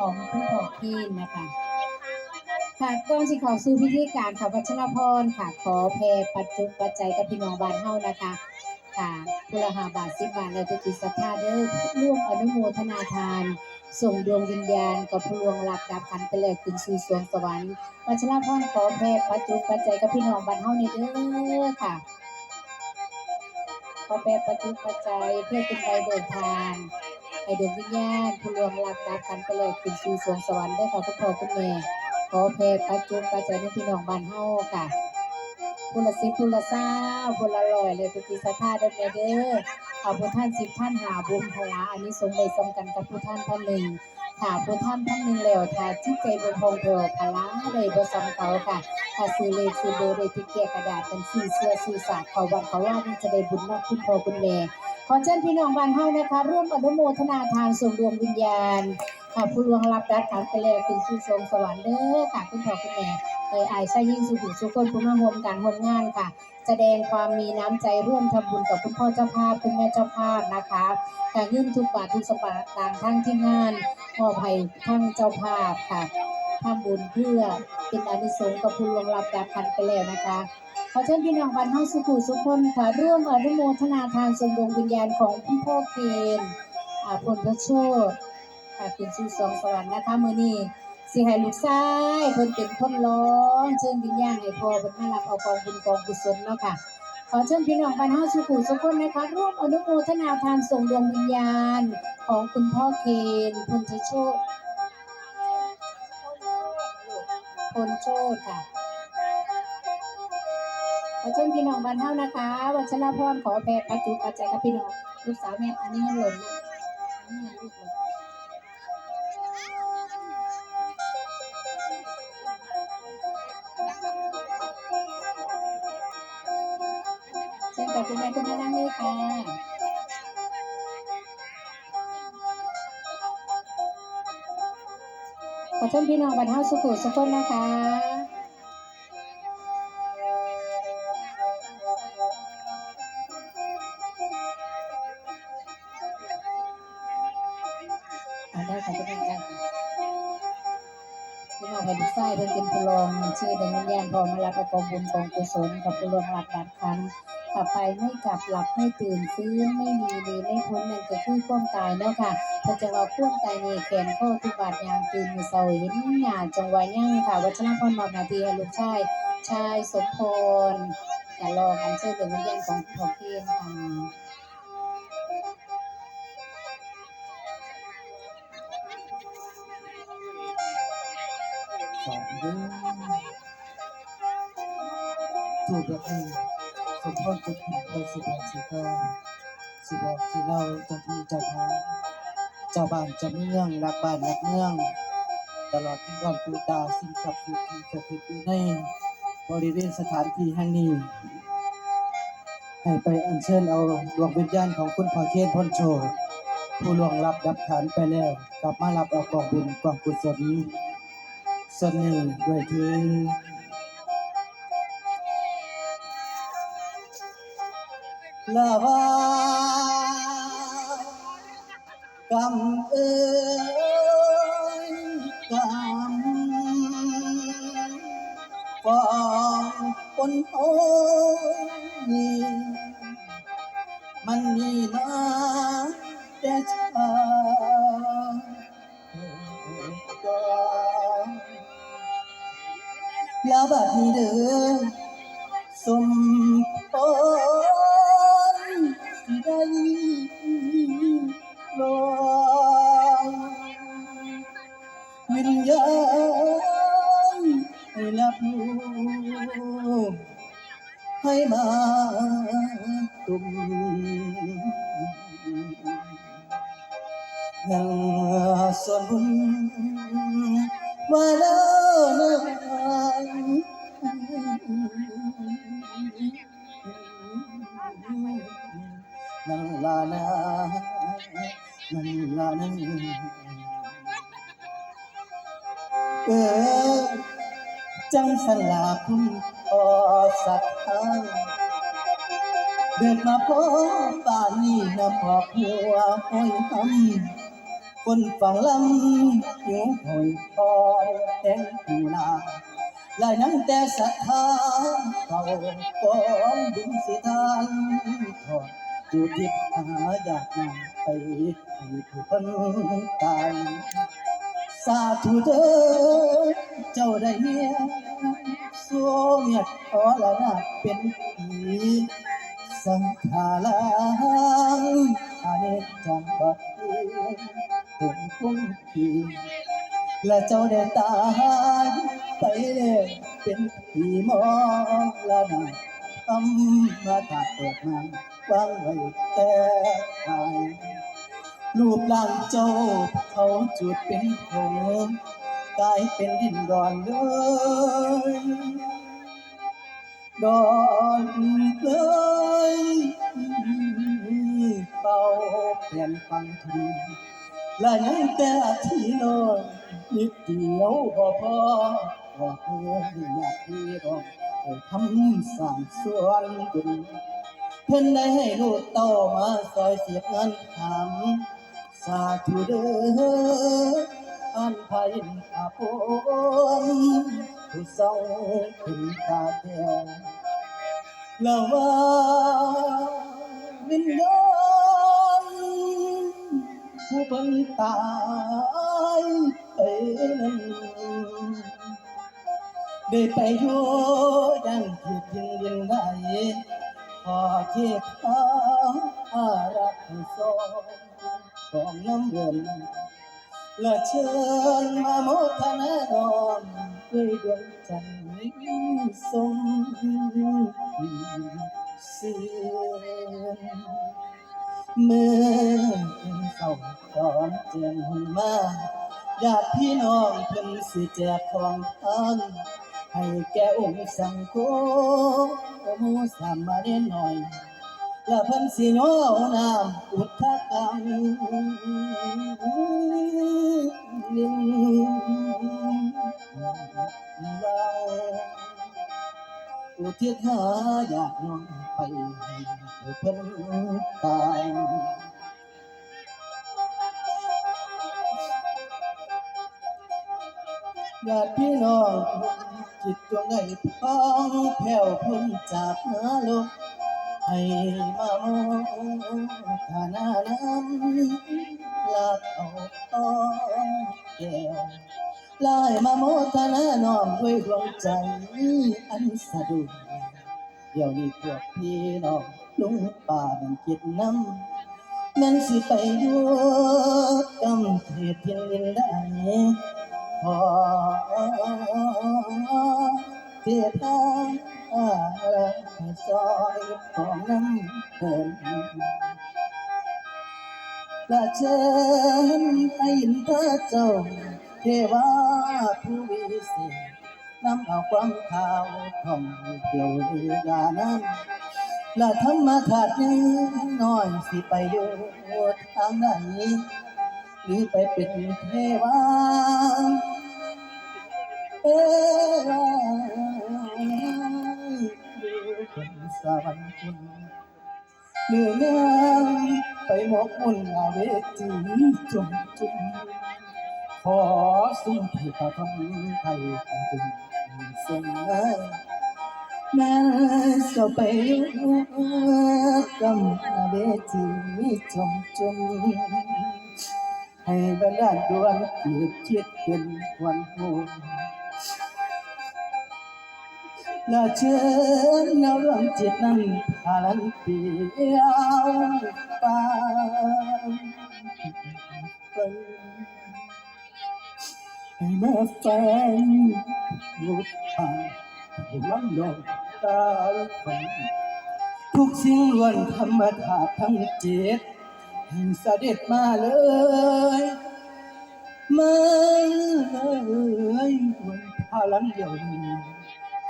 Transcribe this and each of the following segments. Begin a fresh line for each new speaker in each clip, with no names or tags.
ของผู้ปกครองนะคะค่ะก่อนสิเข้าสู่พิธีการค่ะวัชรพรค่ะ ขอแผ่ปัจจุปัจจัยกับพี่น้องบ้านเฮานะคะค่ะพุลหาบาทสิบบาทแล้วทุกจิตศรัทธาเด้อร่วมอนุโมทนาทาน ส่งดวงวิญญาณกับผู้ลวงหลับดับขันไปแล้วขึ้นสู่สวงสวรรค์วัชรพรขอแผ่ปัจจุปัจจัยกับพี่น้องบ้านเฮานี่เด้อค่ะขอแผ่ปัจจุปัจจัยเพื่อเป็นใบเบิกทาง ให้ดวงวิญญาณผู้ลวงหลับดับขันไปแล้วขึ้นสู่สวงสวรรค์ได้ค่ะคุณพ่อคุณแม่ขอแผ่ปัจจุปัจจัยในพี่น้องบ้านเฮาค่ะพุละสิบพุละเศร้าพุละร้อยเลยทุกทีสัทธาเด้อแม่เด้อเอผู้ท่านสิบท่านหาบุญพลาอันนี้สงได้สมกันกับผู้ท่านท่านหนึ่งถ้าผู้ท่านท่านหนึ่งแล้วถ้าที่ใจบ่พงเถอพลาเลยบ่ซ้ำเขาค่ะถ้าซื้อเลขซื้อเบอร์ได้ที่เกียกระดาษกันซื้อเสื้อซื้อสากเขาวัดเขาว่านี่จะได้บุญมากคุณพ่อคุณแม่ อเชิญพี่น้องบ้านเฮานะคะ ร่วมอนุโมทนาทานส่งดวงวิญญาณค่ะผู้ลวงรับรัดขันไปแล้วเป็นสู่สวงสวรรค์เด้อค่ะคุณพ่อคุณแม่เอ่ยอายชายยิ่งสุขุสุขคนผู้มาร่วมการร่วมงานค่ะ แสดงความมีน้ำใจร่วมทำบุญกับคุณพ่อเจ้าภาพคุณแม่เจ้าภาพนะคะการยื่นทุกบาททุกสตาร์ต่างทั้งที่งานมอบให้ทั้งเจ้าภาพค่ะทำบุญเพื่อเป็นอานิสงส์กับผู้ลวงรับรัดขันไปแล้วนะคะ ขอเชิญพี่น้องบ้านเฮาสุขุสุขคนค่ะร่วมอนุโมทนาทานส่งดวงวิญญาณของคุณพ่อเคนอาพลพระโชตค่ะเป็นสู่สองสวรรค์นะคะมื้อนี้สิให้ลูกชายเพิ่นเป็นคนร้องเชิญวิญญาณให้พ่อเพิ่นมารับเอากองบุญกองกุศลเนาะค่ะขอเชิญพี่น้องบ้านเฮาสุขุสุขคนนะคะร่วมอนุโมทนาทานส่งดวงวิญญาณของคุณพ่อเคนพลโชตพลโชตค่ะ ขอเชิญพี่น้องบ้านเฮานะคะ วัชรพรขอแผ่ปัจจุปัจจัยกับพี่น้อง ลูกสาวแม่ อันนี้เงินหล่นนะอันนี้เงินหล่นเชิญกับคุณแม่คุณแม่นั่งเลยค่ะขอเชิญพี่น้องบรรเทาสุขุสุขคนนะคะ ผู้รองชื่อเดินวิญญาณพอมารับเอากองบุญกองกุศลกับผู้รองหลับดับคันกลับไปไม่กลับหลับไม่ตื่นฟื้นไม่มีดีไม่พ้นนั่นก็คือความตายเนาะค่ะถ้าจะว่าความตายนี่แขนข้อทุบาดยางตื่นมือเศร้าเห็นหน้าจงไว้ยั่งค่ะ วัชรพรมอบนาทีให้ลูกชายชายสมพรอย่ารอกันเชิญดวงวิญญาณของพ่อเพียนค่ะ
สอง เดือนถูกแบบนี้สมพรจะผิดไปสิบอกสิกาสิบอกสิเล่าเจ้าที่เจ้าทางเจ้าบ้านเจ้าเมืองรักบ้านรักเมือง ตลอดที่ก่อนปูตาสิ่งศักดิ์สิทธิ์ที่สถิตอยู่ในบริเวณสถานที่แห่งนี้ ให้ไปอัญเชิญเอาดวงวิญญาณของคุณพ่อเคนพ้นโชคผู้ล่วงลับดับขันไปแล้ว กลับมารับเอากองบุญกองกุศลสนิทด้วยเวากำเอ้ยกำฟองคนโอ้ยมันมีมาแต่ชาติยาบัดนี้เด้อสมพร ให้มาตุมยังส่วนบุญว่าแล้วนันลานานันลานาเออจังสลาคุณอสัก เดินมาพบป่านนี้นะพอผัวห้อยทำคนฝั่งลำหิวหอยคอยแห่งหูนาลายนั้นแต่ศรัทธาเขากองบุญสิทานทอดอยู่ทิพหาอยากนำไปให้ผู้คนตายสาธุเด้อเจ้าได้เมีย สวเมียขอละนาเป็นผีสังขารังอานิจจังบัดนี้ผมคุ้มขีและเจ้าได้ตายไปแล้วเป็นผีมองละนาทำมาตาเปิดมาวางไว้แต่ตายรูปร่างเจ้าเขาจุดเป็นผงกลายเป็นดินดอนเลย ดอนเลยเป่าเปลี่ยนฟังทีและยังแต่ที่นอนนิดเดียวบ่พอบอเพื่อนอยากที่รองไปทำสร้างส่วนบุญเพิ่นได้ให้ลูกเต้ามาซอยเสียบเงินทำสาธุเด้อ อันพายินอาปมผู้เศร้าขึ้นตาแก้วล้วว่าวิญญาณผู้เพิ่นตายไปนั้นได้ไปอยู่ดังที่ยิงยิงได้ขอเทพอารักษ์สองของน้ำเงิน และเชิญมาโมทนานอมด้วยดวงจันทร์สมเสียงเมื่อเป็นเศร้าตอนเจียงมาญาติพี่น้องเพิ่นสิแจกของทานให้แก่องค์สังโฆหมูสามมาเด่นหน่อยและเพิ่นสิโยเอาน้ำอุทธกัง ทิศหาอยากนองไปเพิ่นตายญาติพี่น้องจิตดวงใดพ้องแผ่วพ้นจากนรกให้มาโมทนาน้ำลาเอาอ้อมแก้วลายมาโมทนาน้อมด้วยดวงใจอันสะดุด เดี๋ยวนี้พวกพี่น้องลุงป่ามันคิดน้ำแม่นสิไปอยู่กำเทศเพียงลินได้ขอเทียบทาอะไรซอยของน้ำเพิ่นและเชิญไปยินเธอเจ้าเทวาผู้วิเศษ น้ำเอาความข่าวของเกี่ยวเรือนั้นและธรรมธาตุนี้น้อยสิไปอยู่ทางไหนหรือไปเป็นเทวาเอ้ยคนสวรรค์คุณหรือแม่ไปหมกมุ่นอาเวจีจุ่มจุ่มขอสุ่มที่พระทำไทยจึง ทรงแม่จะไปอยู่กำอาเวจีจุ่มจุ่มให้บรรดาดวงจิตคิดเป็นควันหูละเชิญแนวดวงจิตนั้นพาลันเปียวปไปให้มาฟัง รูปภาพให้ลำลองตาฟังทุกสิ่งล้วนธรรมธาตุทั้งเจ็ดให้เสด็จมาเลยมาเลยบนพาลังเดียวนี้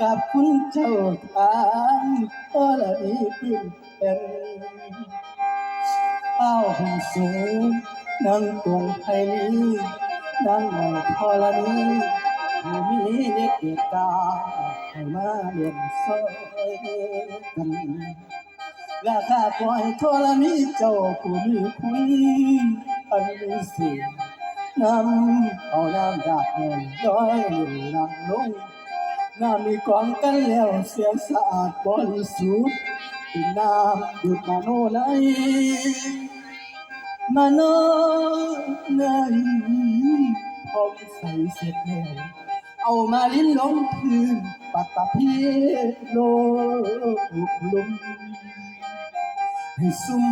กับคุณเจ้าทางพอละนี้ขึ้นเป็นเอาหงสูงนั่งตรงไทยนี้นั่งหมอพอละนี้ มีเด็กเด็กตาให้มาเรียนซอยกันราคาปล่อยทรณีเจ้าผู้มีคุยอันมีสีน้ำเอาน้ำดากเงินย้อยหนึ่งนำลงน้ำมีกองกันแล้วเสียงสะอาดบริสุทธิ์เป็นน้ำดูดมาโนไหลมาโนไหลพอมใส่เสร็จแล้ว เอามาลิ้นลงพื้นปัตตะเพีโลกลุมให้ซุ่ม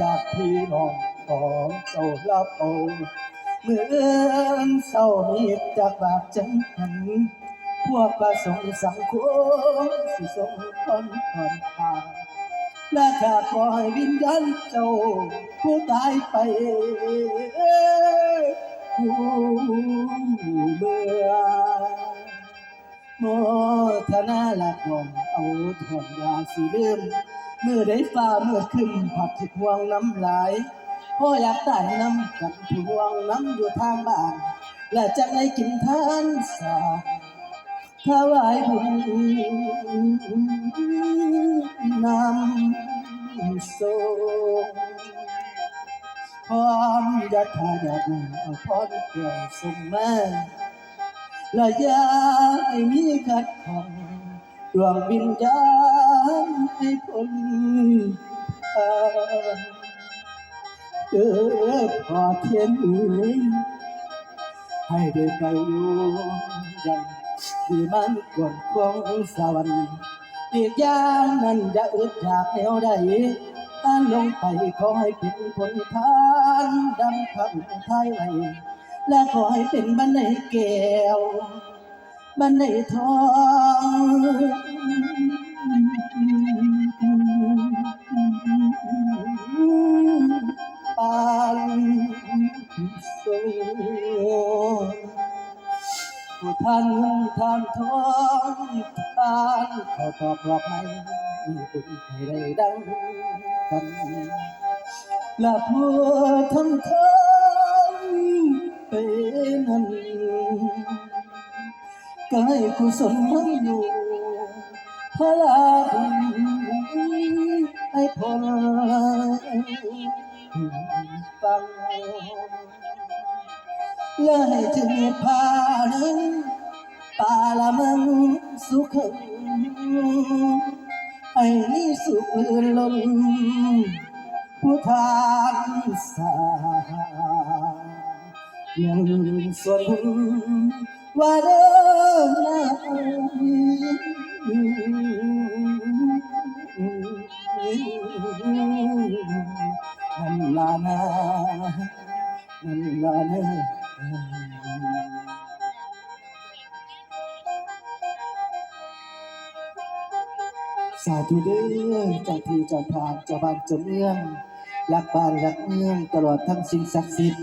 จากพี่น้องของเจ้าลับเอาเมื่อนเศร้ามีจากบาปจังหัน พวกประสงค์สังคมสิสงคนผ่อนตาและข้าขอให้วิญญาณเจ้าผู้ตายไปผู้เบื่อ โมทนาละกองเอาทองยาสีเดิมเมื่อได้ฟ้าเมื่อขึ้นผัดทิพวงน้ำลายพ่ออยากได้น้ำกันทวงน้ำอยู่ทางบ้าน และจะได้กินทานสาถวายบุญนำส่งพร้อมยัดทายาบุญเอาพรเกี่ยวส่งมา และยาให้มีขัดของดวงวิญญาณให้พ้นทางเกิดพอเทียนอื่นให้ได้ไปอยู่ยังที่มันกวางของสวรรค์อีกอย่างนั้นอย่าอึดอยากแนวใดต้านลงไปขอให้เป็นผลทานดังคำไทยไว้ และขอให้เป็นบันไดแก้ว บันไดทองปานสูผู้ท่านเงินทานทองทานขาตอบรับไม่บุญให้ได้ดังกันและผู้ทำทาน เป็นนั้นก็ให้กุศลมันอยู่พลาบุญให้พลฟังและให้ถึงพานังปาละมังสุขังให้มีสุขลื่นล้นผู้ทานสา ยังส่วนบุญว่าเดินนั่นลานานั่นล่ะเนะสาธุเด้อเจ้าที่จ้าทางจ้าบ้านจ้าเมืองรักบ้านรักเมืองตลอดทั้งสิ่งศักดิ์สิทธิ์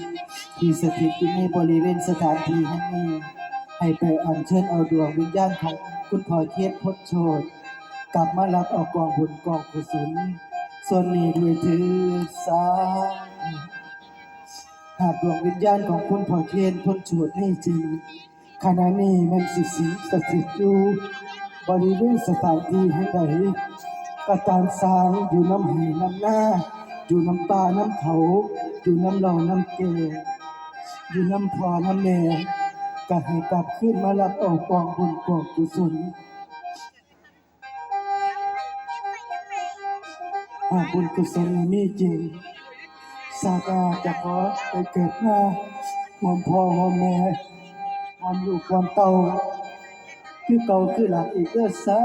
ที่สถิตอยู่ในบริเวณสถานที่แห่งนี้ ให้ไปอัญเชิญเอาดวงวิญญาณของคุณพ่อเทียนพดโชดกลับมารับเอากองบุญกองกุศลส่วนนี้ด้วยถือสาหากดวงวิญญาณของคุณพ่อเทียนพ้นฉวดนี่จริงขณะนี้มันสิสิงสถิตอยู่บริเวณสถานที่แห่งใดก็ตามสางอยู่น้ำไหน้ำหน้า อยู่น้ำตาน้ำเขา อยู่น้ำเหล่าน้ำเกลือ อยู่น้ำพอน้ำแม่ก็ให้กลับขึ้นมารับเอกองบุญกองกุศลหากบุญกุศลมีจริงซาตาจะขอไปเกิดหน้าหวมพ่อหวมแม่หวมลูกหวมเต่าคือเก่าคือหลักอีกเด้อสา